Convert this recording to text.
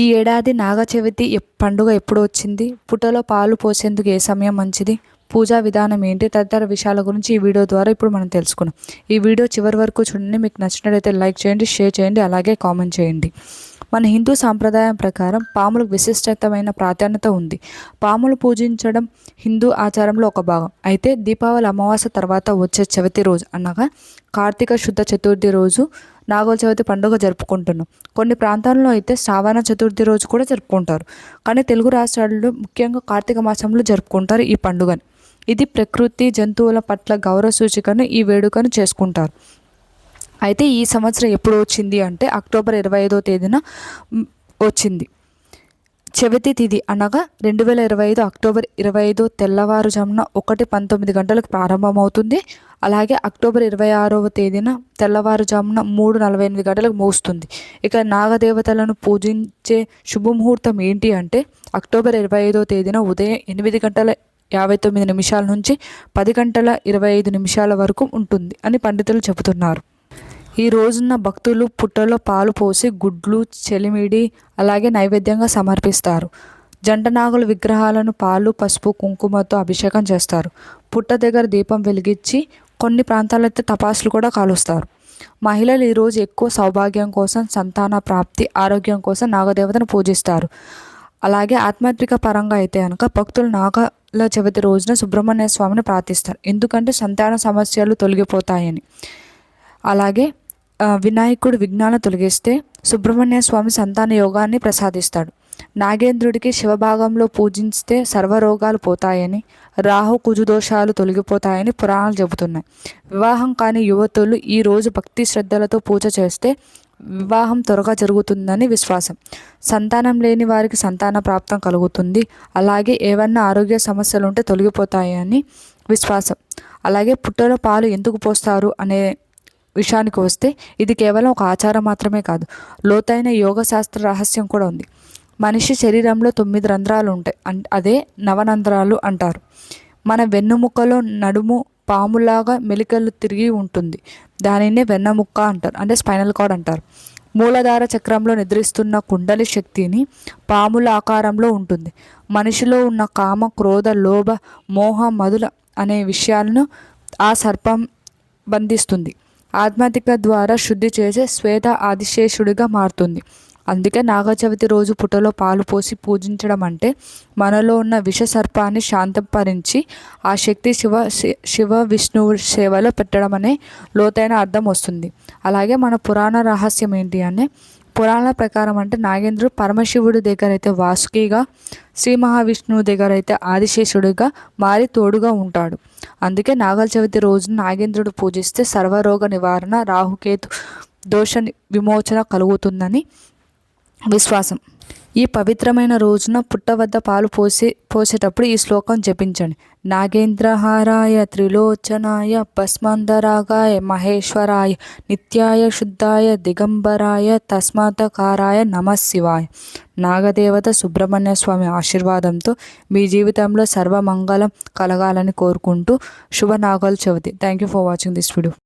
ఈ ఏడాది నాగ చవితి పండుగ ఎప్పుడు వచ్చింది? పుట్టలో పాలు పోసేందుకు ఏ సమయం మంచిది? పూజా విధానం ఏంటి? తదితర విషయాల గురించి ఈ వీడియో ద్వారా ఇప్పుడు మనం తెలుసుకున్నాం. ఈ వీడియో చివరి వరకు చూడండి. మీకు నచ్చినట్లయితే లైక్ చేయండి షేర్ చేయండి అలాగే కామెంట్ చేయండి. మన హిందూ సాంప్రదాయం ప్రకారం పాములకు విశిష్టమైన ప్రాధాన్యత ఉంది. పాములు పూజించడం హిందూ ఆచారంలో ఒక భాగం. అయితే దీపావళి అమావాస్య తర్వాత వచ్చే చవితి రోజు అనగా కార్తీక శుద్ధ చతుర్థి రోజు నాగుల చవితి పండుగ జరుపుకుంటున్నాం. కొన్ని ప్రాంతాల్లో అయితే శ్రావణ చతుర్థి రోజు కూడా జరుపుకుంటారు. కానీ తెలుగు రాష్ట్రాల్లో ముఖ్యంగా కార్తీక మాసంలో జరుపుకుంటారు ఈ పండుగని. ఇది ప్రకృతి జంతువుల పట్ల గౌరవ సూచికను ఈ వేడుకను చేసుకుంటారు. అయితే ఈ సంవత్సరం ఎప్పుడు వచ్చింది అంటే అక్టోబర్ ఇరవై ఐదో తేదీన వచ్చింది. చవితి తిథి అనగా రెండు వేల ఇరవై ఐదు అక్టోబర్ ఇరవై ఐదు తెల్లవారుజామున ఒకటి పంతొమ్మిది గంటలకు ప్రారంభమవుతుంది. అలాగే అక్టోబర్ ఇరవై ఆరవ తేదీన తెల్లవారుజామున మూడు నలభై ఎనిమిది గంటలకు మోస్తుంది. ఇక నాగదేవతలను పూజించే శుభముహూర్తం ఏంటి అంటే అక్టోబర్ ఇరవై ఐదో తేదీన ఉదయం ఎనిమిది గంటల యాభై తొమ్మిది నిమిషాల నుంచి పది గంటల ఇరవై ఐదు నిమిషాల వరకు ఉంటుంది అని పండితులు చెబుతున్నారు. ఈ రోజున భక్తులు పుట్టలో పాలు పోసి గుడ్లు చెలిమిడి అలాగే నైవేద్యంగా సమర్పిస్తారు. జంట నాగుల విగ్రహాలను పాలు పసుపు కుంకుమతో అభిషేకం చేస్తారు. పుట్ట దగ్గర దీపం వెలిగించి కొన్ని ప్రాంతాల్లో అయితే తపాసులు కూడా కాలుస్తారు. మహిళలు ఈరోజు ఎక్కువ సౌభాగ్యం కోసం సంతాన ప్రాప్తి ఆరోగ్యం కోసం నాగదేవతను పూజిస్తారు. అలాగే ఆధ్యాత్మిక పరంగా అయితే కనుక భక్తులు నాగల చవితి రోజున సుబ్రహ్మణ్య స్వామిని ప్రార్థిస్తారు. ఎందుకంటే సంతాన సమస్యలు తొలగిపోతాయని. అలాగే వినాయకుడు విఘ్నాలను తొలగిస్తే సుబ్రహ్మణ్య స్వామి సంతాన యోగాన్ని ప్రసాదిస్తాడు. నాగేంద్రుడికి శివభాగంలో పూజిస్తే సర్వరోగాలు పోతాయని రాహు కుజు దోషాలు తొలగిపోతాయని పురాణాలు చెబుతున్నాయి. వివాహం కాని యువతులు ఈ రోజు భక్తి శ్రద్ధలతో పూజ చేస్తే వివాహం త్వరగా జరుగుతుందని విశ్వాసం. సంతానం లేని వారికి సంతాన ప్రాప్తం కలుగుతుంది. అలాగే ఏవన్నా ఆరోగ్య సమస్యలు ఉంటే తొలగిపోతాయని విశ్వాసం. అలాగే పుట్టలో పాలు ఎందుకు పోస్తారు అనే విషయానికి వస్తే ఇది కేవలం ఒక ఆచారం మాత్రమే కాదు. లోతైన యోగ శాస్త్ర రహస్యం కూడా ఉంది. మనిషి శరీరంలో తొమ్మిది రంధ్రాలు ఉంటాయి. అన్ అదే నవనంధ్రాలు అంటారు. మన వెన్నుముక్కలో నడుము పాములాగా మెలికలు తిరిగి ఉంటుంది. దానినే వెన్నముక్క అంటారు. అంటే స్పైనల్ కార్డ్ అంటారు. మూలధార చక్రంలో నిద్రిస్తున్న కుండలి శక్తిని పాముల ఆకారంలో ఉంటుంది. మనిషిలో ఉన్న కామ క్రోధ లోభ మోహ మధుల అనే విషయాలను ఆ సర్పం బంధిస్తుంది. ఆధ్యాత్మిక ద్వారా శుద్ధి చేసే శ్వేత ఆదిశేషుడిగా మారుతుంది. అందుకే నాగ చవితి రోజు పుట్టలో పాలు పోసి పూజించడం అంటే మనలో ఉన్న విష సర్పాన్ని శాంతపరించి ఆ శక్తి శివ శి- శివ విష్ణువు సేవలో పెట్టడం అనే లోతైన అర్థం వస్తుంది. అలాగే మన పురాణ రహస్యం ఏంటి అంటే పురాణాల ప్రకారం అంటే నాగేంద్రుడు పరమశివుడి దగ్గర అయితే వాసుకిగా శ్రీ మహావిష్ణువు దగ్గర అయితే ఆదిశేషుడిగా మారి తోడుగా ఉంటాడు. అందుకే నాగల చవితి రోజున నాగేంద్రుడు పూజిస్తే సర్వరోగ నివారణ రాహుకేతు దోష ని- విమోచన కలుగుతుందని విశ్వాసం. ఈ పవిత్రమైన రోజున పుట్ట వద్ద పాలు పోసే పోసేటప్పుడు ఈ శ్లోకం జపించండి. నాగేంద్రహారాయ త్రిలోచనాయ భస్మాంధరాగాయ మహేశ్వరాయ నిత్యాయ శుద్ధాయ దిగంబరాయ తస్మాతకారాయ నమ శివాయ. నాగదేవత సుబ్రహ్మణ్య స్వామి ఆశీర్వాదంతో మీ జీవితంలో సర్వమంగళం కలగాలని కోరుకుంటూ శుభ Nagula Chavithi thank you for watching this video